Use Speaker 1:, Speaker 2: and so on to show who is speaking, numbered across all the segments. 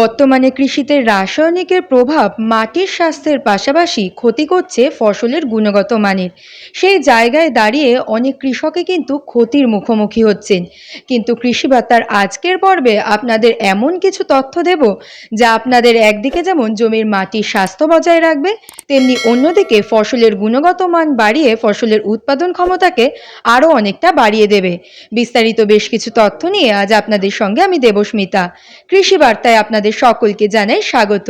Speaker 1: বর্তমানে কৃষিতে রাসায়নিকের প্রভাব মাটির স্বাস্থ্যের পাশাপাশি ক্ষতি করছে ফসলের গুণগত মানের। সেই জায়গায় দাঁড়িয়ে অনেক কৃষকই কিন্তু ক্ষতির মুখোমুখি হচ্ছেন। কিন্তু কৃষি বার্তার আজকের পর্বে আপনাদের এমন কিছু তথ্য দেব যা আপনাদের একদিকে যেমন জমির মাটির স্বাস্থ্য বজায় রাখবে, তেমনি অন্যদিকে ফসলের গুণগত মান বাড়িয়ে ফসলের উৎপাদন ক্ষমতাকে আরও অনেকটা বাড়িয়ে দেবে। বিস্তারিত বেশ কিছু তথ্য নিয়ে আজ আপনাদের সঙ্গে আমি দেবস্মিতা। কৃষি বার্তায় আপনাদের সকলকে জানাই স্বাগত।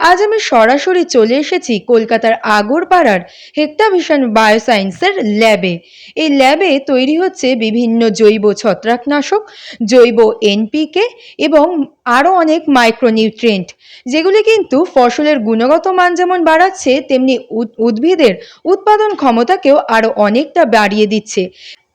Speaker 1: আজ আমি সরাসরি চলে এসেছি কলকাতার আগরপাড়ার হেক্টাভিশন বায়োসায়েন্সের ল্যাবে। এই ল্যাবে তৈরি হচ্ছে বিভিন্ন জৈব ছত্রাকনাশক, জৈব এনপিকে এবং আরও অনেক মাইক্রোনিউট্রিয়েন্ট, যেগুলি কিন্তু ফসলের গুণগত মান যেমন বাড়াচ্ছে, তেমনি উদ্ভিদের উৎপাদন ক্ষমতাকেও আরও অনেকটা বাড়িয়ে দিচ্ছে।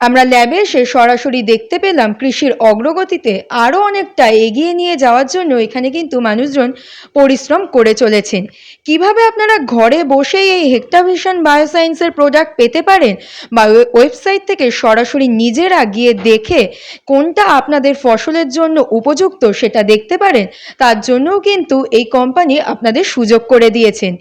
Speaker 1: আমরা ল্যাবে এসে সরাসরি দেখতে পেলাম কৃষির অগ্রগতিতে আরও অনেকটা এগিয়ে নিয়ে যাওয়ার জন্য এখানে কিন্তু মানুষজন পরিশ্রম করে চলেছেন। কীভাবে আপনারা ঘরে বসেই এই হেক্টাভিশন বায়োসায়েন্সের প্রোডাক্ট পেতে পারেন বা ওয়েবসাইট থেকে সরাসরি নিজেরা গিয়ে দেখে কোনটা আপনাদের ফসলের জন্য উপযুক্ত সেটা দেখতে পারেন, তার জন্যও কিন্তু এই কোম্পানি আপনাদের সুযোগ করে দিয়েছেন।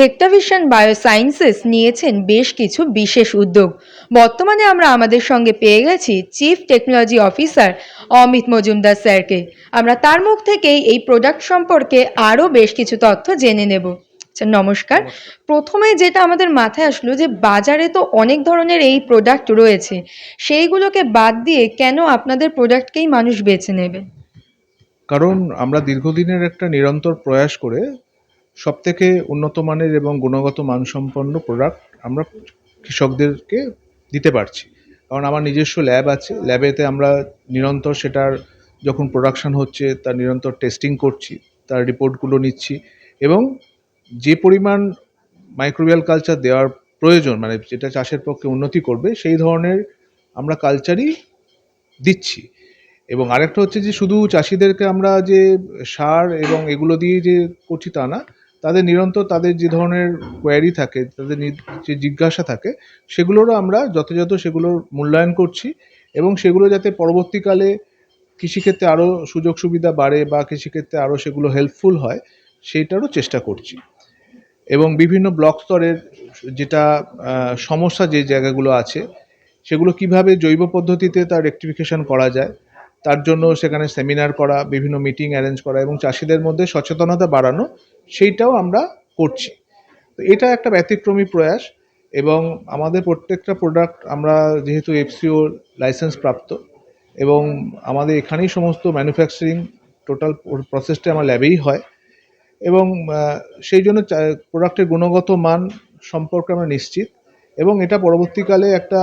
Speaker 1: হেক্টাভিশন বায়োসায়েন্সেস নিয়েছেন বেশ কিছু বিশেষ উদ্যোগ। বর্তমানে আমরা আমাদের সঙ্গে পেয়ে গেছি chief technology officer Amit Majumdar স্যারকে। আমরা তার মুখ থেকেই এই প্রোডাক্ট সম্পর্কে আরও বেশ কিছু তথ্য জেনে নেব। আচ্ছা নমস্কার। প্রথমে যেটা আমাদের মাথায় আসলো যে বাজারে তো অনেক ধরনের এই প্রোডাক্ট রয়েছে। সেইগুলোকে বাদ দিয়ে কেন আপনাদের প্রোডাক্টকেই মানুষ বেছে নেবে?
Speaker 2: কারণ আমরা দীর্ঘদিনের একটা নিরন্তর প্রয়াস করে সবথেকে উন্নত মানের এবং গুণগত মানসম্পন্ন প্রোডাক্ট আমরা কৃষকদেরকে দিতে পারছি। কারণ আমার নিজস্ব ল্যাব আছে। ল্যাবেতে আমরা নিরন্তর সেটার যখন প্রোডাকশন হচ্ছে, তার নিরন্তর টেস্টিং করছি, তার রিপোর্টগুলো নিচ্ছি এবং যে পরিমাণ মাইক্রোবিয়াল কালচার দেওয়ার প্রয়োজন মানে যেটা চাষের পক্ষে উন্নতি করবে, সেই ধরনের আমরা কালচারই দিচ্ছি। এবং আরেকটা হচ্ছে যে শুধু চাষিদেরকে আমরা যে সার এবং এগুলো দিয়ে যে করছি তা না তাদের নিরন্তর তাদের যে ধরনের কোয়ারি থাকে, তাদের যে জিজ্ঞাসা থাকে, সেগুলোরও আমরা যথাযথ সেগুলোর মূল্যায়ন করছি এবং সেগুলো যাতে পরবর্তীকালে কৃষিক্ষেত্রে আরও সুযোগ সুবিধা বাড়ে বা কৃষিক্ষেত্রে আরও সেগুলো হেল্পফুল হয়, সেইটারও চেষ্টা করছি। এবং বিভিন্ন ব্লক স্তরের যেটা সমস্যা যে জায়গাগুলো আছে, সেগুলো কীভাবে জৈব পদ্ধতিতে তার রেকটিফিকেশন করা যায়, তার জন্য সেখানে সেমিনার করা, বিভিন্ন মিটিং অ্যারেঞ্জ করা এবং চাষিদের মধ্যে সচেতনতা বাড়ানো সেইটাও আমরা করছি। তো এটা একটা ব্যতিক্রমী প্রয়াস এবং আমাদের প্রত্যেকটা প্রোডাক্ট আমরা যেহেতু এফসিও লাইসেন্স প্রাপ্ত এবং আমাদের এখানেই সমস্ত ম্যানুফ্যাকচারিং টোটাল প্রসেসটা আমার ল্যাবেই হয় এবং সেই জন্য প্রোডাক্টের গুণগত মান সম্পর্কে আমরা নিশ্চিত এবং এটা পরবর্তীকালে একটা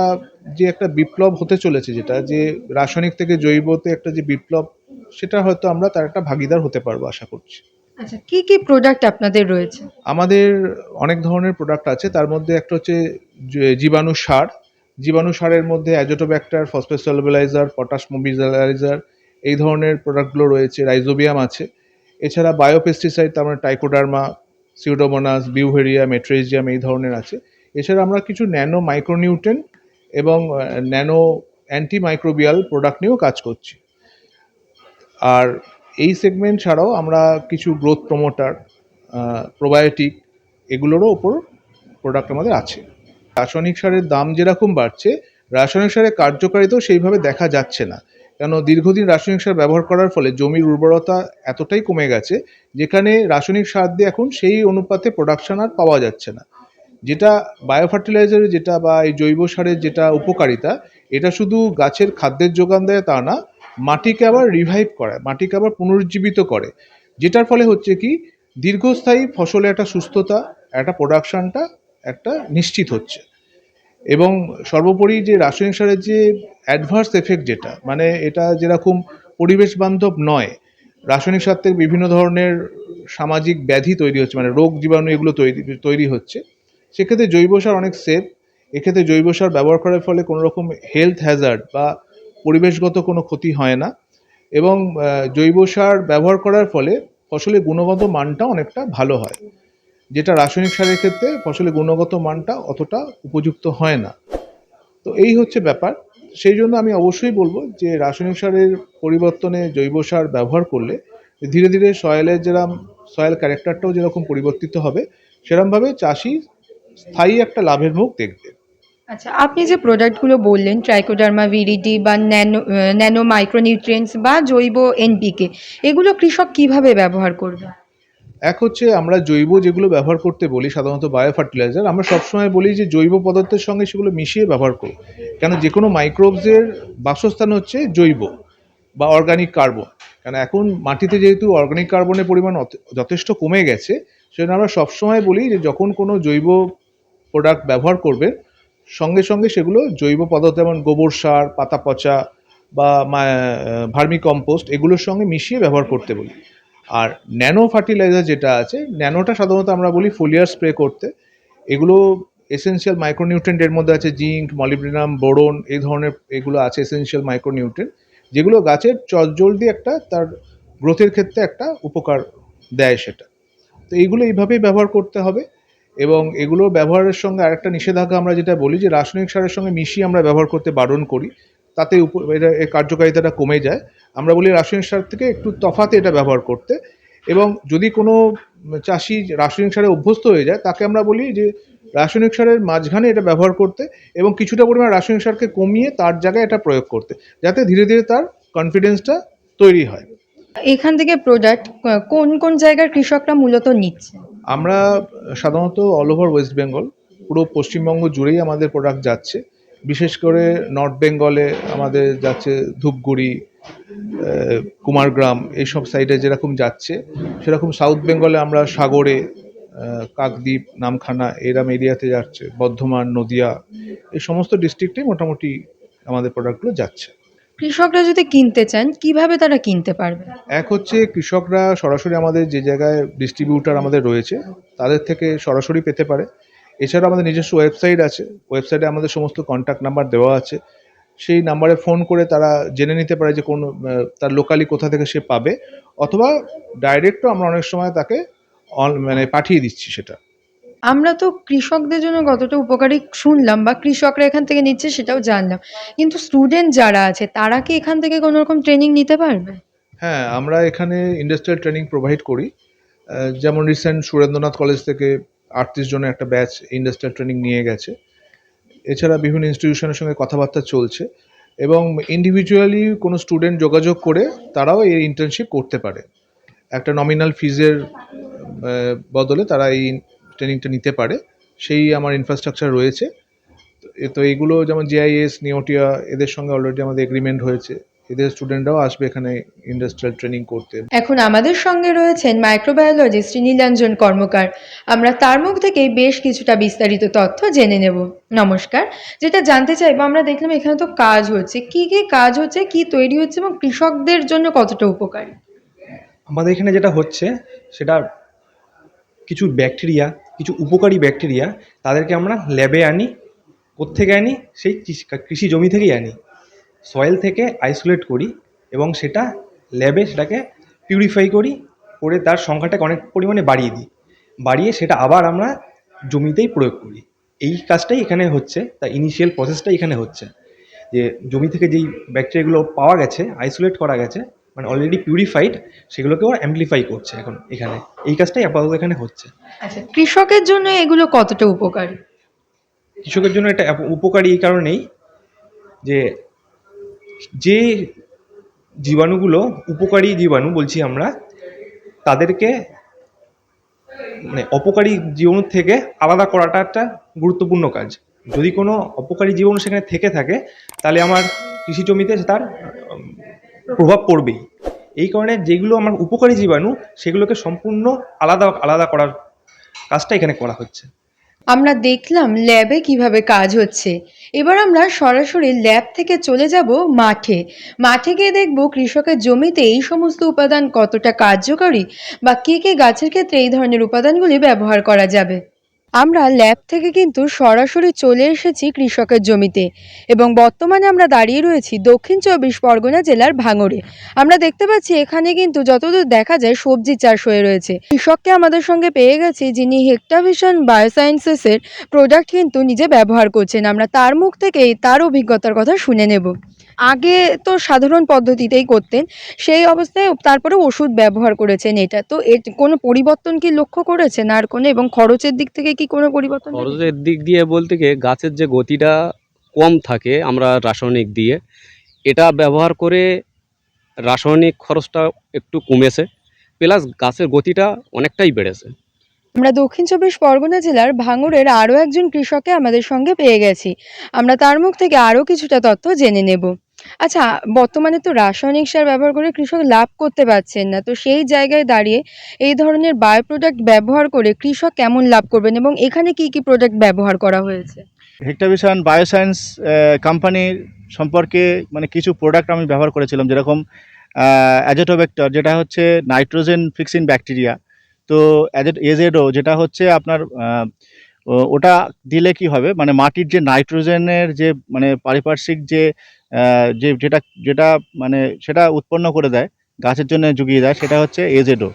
Speaker 2: যে একটা বিপ্লব হতে চলেছে যেটা যে রাসায়নিক থেকে জৈবতে একটা যে বিপ্লব সেটা হয়তো আমরা তার একটা ভাগিদার হতে পারব আশা করছি।
Speaker 1: আচ্ছা কি কি প্রোডাক্ট আপনাদের রয়েছে?
Speaker 2: আমাদের অনেক ধরনের প্রোডাক্ট আছে। তার মধ্যে একটা হচ্ছে জীবাণু সার। জীবাণু সারের মধ্যে azotobacter phosphate solubiliser potash mobiliser এই ধরনের প্রোডাক্টগুলো রয়েছে। রাইজোবিয়াম আছে। এছাড়া বায়োপেস্টিসাইড তার মানে টাইকোডার্মা সিউডোমোনাস বিউভেরিয়া মেট্রেজিয়াম এই ধরনের আছে। এছাড়া আমরা কিছু ন্যানো মাইক্রোনিউট্রেন এবং ন্যানো অ্যান্টিমাইক্রোবিয়াল প্রোডাক্ট নিয়েও কাজ করছি। আর এই সেগমেন্ট ছাড়াও আমরা কিছু গ্রোথ প্রমোটার প্রোবায়োটিক এগুলোরও ওপর প্রোডাক্ট আমাদের আছে। রাসায়নিক সারের দাম যেরকম বাড়ছে, রাসায়নিক সারের কার্যকারিতাও সেইভাবে দেখা যাচ্ছে না। কেন দীর্ঘদিন রাসায়নিক সার ব্যবহার করার ফলে জমির উর্বরতা এতটাই কমে গেছে, যেখানে রাসায়নিক সার দিয়ে এখন সেই অনুপাতে প্রোডাকশন আর পাওয়া যাচ্ছে না। যেটা বায়ো ফার্টিলাইজারের যেটা বা এই জৈব সারের যেটা উপকারিতা, এটা শুধু গাছের খাদ্যের যোগান দেয় তা না মাটিকে আবার রিভাইভ করায় মাটিকে আবার পুনরুজ্জীবিত করে। যেটার ফলে হচ্ছে কি, দীর্ঘস্থায়ী ফসলে একটা সুস্থতা, একটা প্রোডাকশনটা একটা নিশ্চিত হচ্ছে। এবং সর্বোপরি যে রাসায়নিক সারের যে অ্যাডভার্স এফেক্ট যেটা মানে এটা যেরকম পরিবেশ বান্ধব নয়, রাসায়নিক সার থেকে বিভিন্ন ধরনের সামাজিক ব্যাধি তৈরি হচ্ছে মানে রোগ জীবাণু এগুলো তৈরি তৈরি হচ্ছে, সেক্ষেত্রে জৈব সার অনেক সেফ এক্ষেত্রে জৈব সার ব্যবহার করার ফলে কোনো রকম হেলথ হ্যাজার্ড বা পরিবেশগত কোনো ক্ষতি হয় না এবং জৈব সার ব্যবহার করার ফলে ফসলের গুণগত মানটা অনেকটা ভালো হয়। যেটা রাসায়নিক সারের ক্ষেত্রে ফসলের গুণগত মানটা অতটা উপযুক্ত হয় না। তো এই হচ্ছে ব্যাপার। সেই জন্য আমি অবশ্যই বলব যে, রাসায়নিক সারের পরিবর্তনে জৈব সার ব্যবহার করলে ধীরে ধীরে সয়েলের যেরকম সয়েল ক্যারেক্টারটাও যেরকম পরিবর্তিত হবে সেরকমভাবে চাষি স্থায়ী একটা লাভের মুখ দেখবে।
Speaker 1: আচ্ছা আপনি যে প্রোডাক্টগুলো বললেন ট্রাইকোডার্মা ভিরিডি বা ন্যানো ন্যানো মাইক্রোনিউট্রিয়েন্টস বা জৈব এনপিকে এগুলো কৃষক কীভাবে ব্যবহার করবে?
Speaker 2: এক হচ্ছে আমরা জৈব যেগুলো ব্যবহার করতে বলি, সাধারণত বায়ো ফার্টিলাইজার আমরা সবসময় বলি যে জৈব পদার্থের সঙ্গে সেগুলো মিশিয়ে ব্যবহার করো। কেন যে কোনো মাইক্রোবসের বাসস্থান হচ্ছে জৈব বা অর্গানিক কার্বন কেন এখন মাটিতে যেহেতু অর্গানিক কার্বনের পরিমাণ যথেষ্ট কমে গেছে, সেজন্য আমরা সবসময় বলি যে যখন কোনো জৈব প্রোডাক্ট ব্যবহার করবে সঙ্গে সঙ্গে সেগুলো জৈব পদার্থ যেমন গোবর সার পাতা পচা বা ভার্মি কম্পোস্ট এগুলোর সঙ্গে মিশিয়ে ব্যবহার করতে বলি। আর ন্যানো ফার্টিলাইজার যেটা আছে, ন্যানোটা সাধারণত আমরা বলি ফোলিয়ার স্প্রে করতে। এগুলো এসেনশিয়াল মাইক্রোনিউট্রেন্ট এর মধ্যে আছে, জিঙ্ক মলিবডিনাম বোরন, এই ধরনের এগুলো আছে এসেনশিয়াল মাইক্রোনিউট্রেন্ট যেগুলো গাছের চটজলদি একটা তার গ্রোথের ক্ষেত্রে একটা উপকার দেয় সেটা। তো এইগুলো এইভাবেই ব্যবহার করতে হবে। এবং এগুলো ব্যবহারের সঙ্গে আরেকটা নিষেধাজ্ঞা আমরা যেটা বলি যে রাসায়নিক সারের সঙ্গে মিশিয়ে আমরা ব্যবহার করতে বারণ করি, তাতে এটা এর কার্যকারিতাটা কমে যায়। আমরা বলি রাসায়নিক সার থেকে একটু তফাতে এটা ব্যবহার করতে এবং যদি কোনো চাষি রাসায়নিক সারে অভ্যস্ত হয়ে যায়, তাকে আমরা বলি যে রাসায়নিক সারের মাঝখানে এটা ব্যবহার করতে এবং কিছুটা পরিমাণ রাসায়নিক সারকে কমিয়ে তার জায়গায় এটা প্রয়োগ করতে, যাতে ধীরে ধীরে তার কনফিডেন্সটা তৈরি হয়।
Speaker 1: এখান থেকে প্রোডাক্ট কোন কোন জায়গার কৃষকরা মূলত নিচ্ছে?
Speaker 2: আমরা সাধারণত অল ওভার ওয়েস্ট বেঙ্গল পুরো পশ্চিমবঙ্গ জুড়েই আমাদের প্রোডাক্ট যাচ্ছে। বিশেষ করে নর্থ বেঙ্গলে আমাদের যাচ্ছে ধূপগুড়ি কুমারগ্রাম, এইসব সাইডে যেরকম যাচ্ছে, সেরকম সাউথ বেঙ্গলে আমরা সাগরে কাকদ্বীপ, নামখানা, এরম এরিয়াতে যাচ্ছে, বর্ধমান, নদিয়া, এই সমস্ত ডিস্ট্রিক্টে মোটামুটি আমাদের প্রোডাক্টগুলো যাচ্ছে।
Speaker 1: কৃষকরা যদি কিনতে চান, কীভাবে তারা কিনতে পারবে?
Speaker 2: এক হচ্ছে কৃষকরা সরাসরি আমাদের যে জায়গায় ডিস্ট্রিবিউটার আমাদের রয়েছে, তাদের থেকে সরাসরি পেতে পারে। এছাড়া আমাদের নিজস্ব ওয়েবসাইট আছে ওয়েবসাইটে আমাদের সমস্ত কন্ট্যাক্ট নাম্বার দেওয়া আছে। সেই নাম্বারে ফোন করে তারা জেনে নিতে পারে যে কোন তার লোকালি কোথা থেকে সে পাবে, অথবা ডাইরেক্টও আমরা অনেক সময় তাকে অন- মানে পাঠিয়ে দিচ্ছি সেটা।
Speaker 1: আমরা তো কৃষকদের জন্য কতটা উপকারী শুনলাম বা কৃষকরা এখান থেকে নিচ্ছে সেটাও জানলাম। কিন্তু স্টুডেন্ট যারা আছে, তারা কি এখান থেকে কোনো রকম ট্রেনিং নিতে পারবে?
Speaker 2: হ্যাঁ আমরা এখানে ইন্ডাস্ট্রিয়াল ট্রেনিং প্রোভাইড করি। যেমন রিসেন্ট সুরেন্দ্রনাথ কলেজ থেকে আটত্রিশ জনের একটা ব্যাচ ইন্ডাস্ট্রিয়াল ট্রেনিং নিয়ে গেছে। এছাড়া বিভিন্ন ইনস্টিটিউশনের সঙ্গে কথাবার্তা চলছে এবং ইন্ডিভিজুয়ালি কোনো স্টুডেন্ট যোগাযোগ করে তারাও এই ইন্টার্নশিপ করতে পারে। একটা নমিনাল ফিজের বদলে তারা এই ট্রেনিংটা নিতে পারে সেই আমার ইনফ্রাস্ট্রাকচার রয়েছে। তো এ- তো এইগুলো যেমন জিআইএস নিওটিয়া এদের সঙ্গে অলরেডি আমাদের এগ্রিমেন্ট হয়েছে। এদের স্টুডেন্টরাও আসবে এখানে ইন্ডাস্ট্রিয়াল ট্রেনিং করতে।
Speaker 1: এখন আমাদের সঙ্গে রয়েছেন মাইক্রোবায়োলজিস্ট নীলাঞ্জন কর্মকার। আমরা তার মুখ থেকে বেশ কিছুটা বিস্তারিত তথ্য জেনে নেব। নমস্কার। যেটা জানতে চাইব আমরা দেখলাম এখানে তো কাজ হচ্ছে। কি কি কাজ হচ্ছে কি তৈরি হচ্ছে এবং কৃষকদের জন্য কতটা উপকারী?
Speaker 3: আমাদের এখানে যেটা হচ্ছে সেটা কিছু ব্যাকটেরিয়া উপকারী ব্যাকটেরিয়া তাদেরকে আমরা ল্যাবে আনি, কোত্থেকে আনি, সেই কৃষি- জমি থেকেই আনি। সয়েল থেকে আইসোলেট করি এবং সেটা ল্যাবে সেটাকে পিউরিফাই করি, করে তার সংখ্যাটাকে অনেক পরিমাণে বাড়িয়ে দিই। বাড়িয়ে সেটা আবার আমরা জমিতেই প্রয়োগ করি। এই কাজটাই এখানে হচ্ছে, তার ইনিশিয়াল প্রসেসটাই এখানে হচ্ছে। যে জমি থেকে যেই ব্যাকটেরিয়াগুলো পাওয়া গেছে আইসোলেট করা গেছে মানে অলরেডি পিউরিফাইড সেগুলোকে ওরা অ্যাম্পলিফাই করছে এখন এখানে। এই কাজটাই আপাতত এখানে হচ্ছে।
Speaker 1: আচ্ছা কৃষকের জন্য এগুলো কতটা উপকারী?
Speaker 3: কৃষকের জন্য এটা উপকারী এই কারণেই যে যে জীবাণুগুলো উপকারী জীবাণু বলছি আমরা তাদেরকে মানে অপকারী জীবাণু থেকে আলাদা করাটা একটা গুরুত্বপূর্ণ কাজ। যদি কোনো অপকারী জীবাণু সেখানে থেকে থাকে তাহলে আমার কৃষি জমিতে তার প্রভাব পড়বেই। এই কারণে যেগুলো আমার উপকারী জীবাণু, সেগুলোকে সম্পূর্ণ আলাদা আলাদা করার কাজটা এখানে করা হচ্ছে।
Speaker 1: আমরা দেখলাম ল্যাবে কীভাবে কাজ হচ্ছে। এবার আমরা সরাসরি ল্যাব থেকে চলে যাব মাঠে। মাঠে গিয়ে দেখব কৃষকের জমিতে এই সমস্ত উপাদান কতটা কার্যকরী বা কে কে গাছের ক্ষেত্রে এই ধরনের উপাদানগুলি ব্যবহার করা যাবে। আমরা ল্যাব থেকে কিন্তু সরাসরি চলে এসেছি কৃষকের জমিতে এবং বর্তমানে আমরা দাঁড়িয়ে রয়েছি দক্ষিণ চব্বিশ পরগনা জেলার ভাঙড়ে। আমরা দেখতে পাচ্ছি এখানে কিন্তু যতদূর দেখা যায় সবজি চাষ হয়ে রয়েছে। কৃষককে আমাদের সঙ্গে পেয়ে গেছি যিনি হেক্টাভিশন বায়োসায়েন্সেসের প্রোডাক্ট কিন্তু নিজে ব্যবহার করছেন। আমরা তার মুখ থেকেই তার অভিজ্ঞতার কথা শুনে নেব। আগে তো সাধারণ পদ্ধতিতেই করতেন, সেই অবস্থায় তারপরে ওষুধ ব্যবহার করেছেন এটা। তো এর কোনো পরিবর্তন কি লক্ষ্য করেছেন? আর কোনো এবং খরচের দিক থেকে কি কোনো পরিবর্তন
Speaker 4: খরচের দিক দিয়ে বলতে গিয়ে গাছের যে গতিটা কম থাকে আমরা রাসায়নিক দিয়ে এটা ব্যবহার করে রাসায়নিক খরচটা একটু কমেছে প্লাস গাছের গতিটা অনেকটাই বেড়েছে।
Speaker 1: আমরা দক্ষিণ চব্বিশ পরগনা জেলার ভাঙড়ের আরও একজন কৃষককে আমাদের সঙ্গে পেয়ে গেছি। আমরা তার মুখ থেকে আরও কিছুটা তথ্য জেনে নেব। আচ্ছা বর্তমানে তো রাসায়নিক সার ব্যবহার করে কৃষক লাভ করতে পারছেন না। তো সেই জায়গায় দাঁড়িয়ে এই ধরনের বায়ো প্রোডাক্ট ব্যবহার করে কৃষক কেমন লাভ করবেন এবং এখানে কি কি প্রোডাক্ট ব্যবহার করা হয়েছে?
Speaker 5: হেক্টাভিশন বায়োসায়েন্স কোম্পানির সম্পর্কে মানে কিছু প্রোডাক্ট আমি ব্যবহার করেছিলাম যেরকম অ্যাজেটোভেক্টর যেটা হচ্ছে নাইট্রোজেন ফিক্সিং ব্যাকটেরিয়া তো এজেডো যেটা হচ্ছে আপনার আহ, ওটা দিলে কি হবে? মানে মাটির যে নাইট্রোজেনের যে মানে পারিপার্শ্বিক যে আহ, যে, যেটা যেটা মানে সেটা উৎপন্ন করে দেয়, গাছের জন্য জুগিয়ে দেয়, সেটা হচ্ছে এজেডো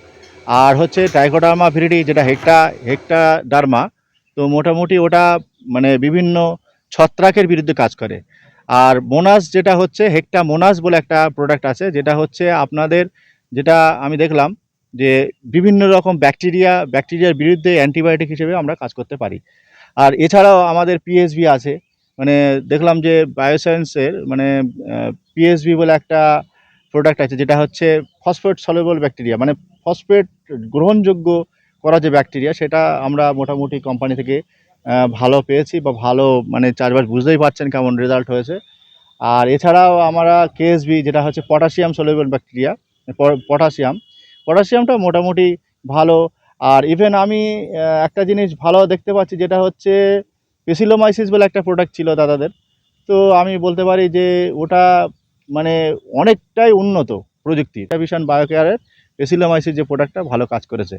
Speaker 5: আর হচ্ছে টাইকোডার্মা ভিরিডি যেটা হেক্টা হেক্টা ডার্মা তো মোটামুটি ওটা মানে বিভিন্ন ছত্রাকের বিরুদ্ধে কাজ করে। আর মোনাস যেটা হচ্ছে হেক্টা মোনাস বলে একটা প্রোডাক্ট আছে, যেটা হচ্ছে আপনাদের, যেটা আমি দেখলাম যে বিভিন্ন রকম ব্যাকটেরিয়া ব্যাকটেরিয়ার বিরুদ্ধে অ্যান্টিবায়োটিক হিসেবে আমরা কাজ করতে পারি। আর এছাড়াও আমাদের পিএসবি আছে মানে দেখলাম যে বায়োসায়েন্সের মানে পিএসবি বলে একটা প্রোডাক্ট আছে, যেটা হচ্ছে ফসফেট সলেবল ব্যাকটেরিয়া মানে ফসফেট গ্রহণযোগ্য করা যে ব্যাকটেরিয়া সেটা আমরা মোটামুটি কোম্পানি থেকে ভালো পেয়েছি বা ভালো মানে চারবার বুঝতেই পারছেন কেমন রেজাল্ট হয়েছে। আর এছাড়াও আমরা কেএসবি যেটা হচ্ছে পটাশিয়াম সলেবল ব্যাকটেরিয়া পটাশিয়াম পটাশিয়ামটা মোটামুটি ভালো। আর ইভেন আমি একটা জিনিস ভালো দেখতে পাচ্ছি, যেটা হচ্ছে পেসিলোমাইসিস বলে একটা প্রোডাক্ট ছিল দাদাদের। তো আমি বলতে পারি যে ওটা মানে অনেকটাই উন্নত প্রযুক্তি ভিশন বায়োকেয়ারের পেসিলোমাইসিস যে প্রোডাক্টটা ভালো কাজ করেছে।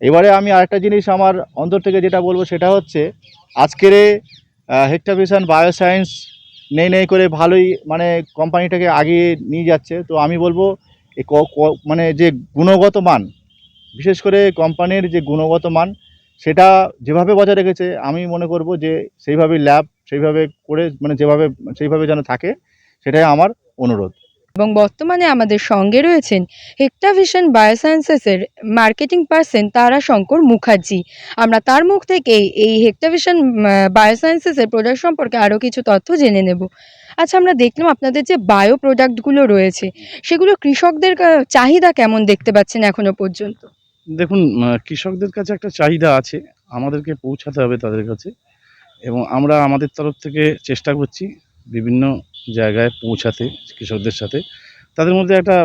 Speaker 5: এবারে আমি আরেকটা জিনিস আমার অন্তর থেকে যেটা বলব সেটা হচ্ছে, আজকের হেক্টাভিশন বায়োসায়েন্স নেই নেই করে ভালোই মানে কোম্পানিটাকে আগিয়ে নিয়ে যাচ্ছে। তো আমি বলব মানে যে গুণগত মান, বিশেষ করে কোম্পানির যে গুণগত মান সেটা যেভাবে বজায় রেখেছে, আমি মনে করব যে সেইভাবে ল্যাব সেইভাবে করে মানে যেভাবে, সেইভাবে যেন থাকে, সেটাই আমার অনুরোধ।
Speaker 1: এবং বর্তমানে আমাদের সঙ্গে রয়েছেন হেক্টাভিশন বায়োসায়েন্সেসের মার্কেটিং পার্সন তারা শঙ্কর মুখার্জি। আমরা তার মুখ থেকে এই হেক্টাভিশন বায়োসায়েন্সেসের প্রোডাক্ট সম্পর্কে আরও কিছু তথ্য জেনে নেব। আচ্ছা আমরা দেখলাম আপনাদের যে বায়ো প্রোডাক্টগুলো রয়েছে, সেগুলো কৃষকদের চাহিদা কেমন দেখতে পাচ্ছেন এখনও পর্যন্ত?
Speaker 6: দেখুন কৃষকদের কাছে একটা চাহিদা আছে আমাদেরকে পৌঁছাতে হবে তাদের কাছে এবং আমরা আমাদের তরফ থেকে চেষ্টা করছি বিভিন্ন জায়গায় পৌঁছাতে কৃষকদের সাথে। তাদের মধ্যে একটা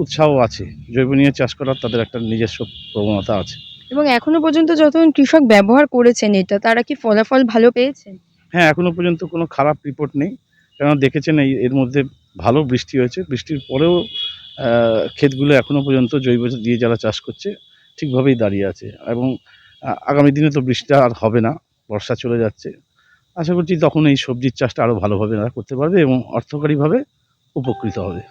Speaker 6: উৎসাহ আছে জৈব নিয়ে চাষ করার তাদের একটা নিজস্ব প্রবণতা আছে।
Speaker 1: এবং এখনও পর্যন্ত যতজন কৃষক ব্যবহার করেছেন এটা তারা কি ফলাফল ভালো পেয়েছেন?
Speaker 6: হ্যাঁ এখনও পর্যন্ত কোনো খারাপ রিপোর্ট নেই। কেননা দেখেছেন এই এর মধ্যে ভালো বৃষ্টি হয়েছে। বৃষ্টির পরেও ক্ষেতগুলো এখনও পর্যন্ত জৈব দিয়ে যারা চাষ করছে ঠিকভাবেই দাঁড়িয়ে আছে এবং আগামী দিনে তো বৃষ্টি আর হবে না, বর্ষা চলে যাচ্ছে। আশা করছি তখন এই সবজির চাষটা আরও ভালোভাবে তারা করতে পারবে এবং অর্থকারীভাবে উপকৃত হবে।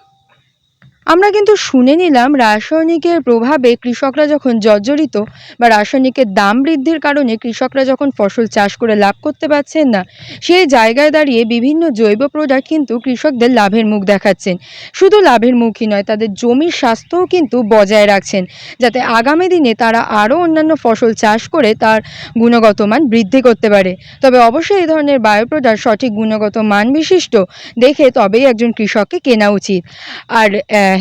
Speaker 1: আমরা কিন্তু শুনে নিলাম রাসায়নিকের প্রভাবে কৃষকরা যখন জর্জরিত বা রাসায়নিকের দাম বৃদ্ধির কারণে কৃষকরা যখন ফসল চাষ করে লাভ করতে পারছেন না, সেই জায়গায় দাঁড়িয়ে বিভিন্ন জৈব প্রোডাক্ট কিন্তু কৃষকদের লাভের মুখ দেখাচ্ছেন। শুধু লাভের মুখই নয়, তাদের জমির স্বাস্থ্যও কিন্তু বজায় রাখছেন, যাতে আগামী দিনে তারা আরও অন্যান্য ফসল চাষ করে তার গুণগত মান বৃদ্ধি করতে পারে। তবে অবশ্যই এই ধরনের বায়ো প্রোডাক্ট সঠিক গুণগত মান বিশিষ্ট দেখে তবেই একজন কৃষককে কেনা উচিত। আর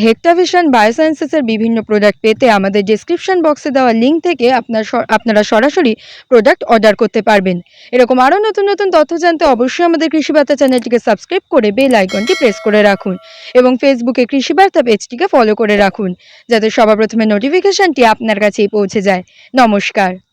Speaker 1: হেক্টাভিশন বায়োসায়েন্সেসের বিভিন্ন প্রোডাক্ট পেতে আমাদের ডিসক্রিপশন বক্সে দেওয়া লিঙ্ক থেকে আপনার আপনারা সরাসরি প্রোডাক্ট অর্ডার করতে পারবেন। এরকম আরও নতুন নতুন তথ্য জানতে অবশ্যই আমাদের কৃষিবার্তা চ্যানেলটিকে সাবস্ক্রাইব করে বেল আইকনটি প্রেস করে রাখুন এবং ফেসবুকে কৃষিবার্তা পেজটিকে ফলো করে রাখুন, যাতে সবার প্রথমে নোটিফিকেশনটি আপনার কাছেই পৌঁছে যায়। নমস্কার।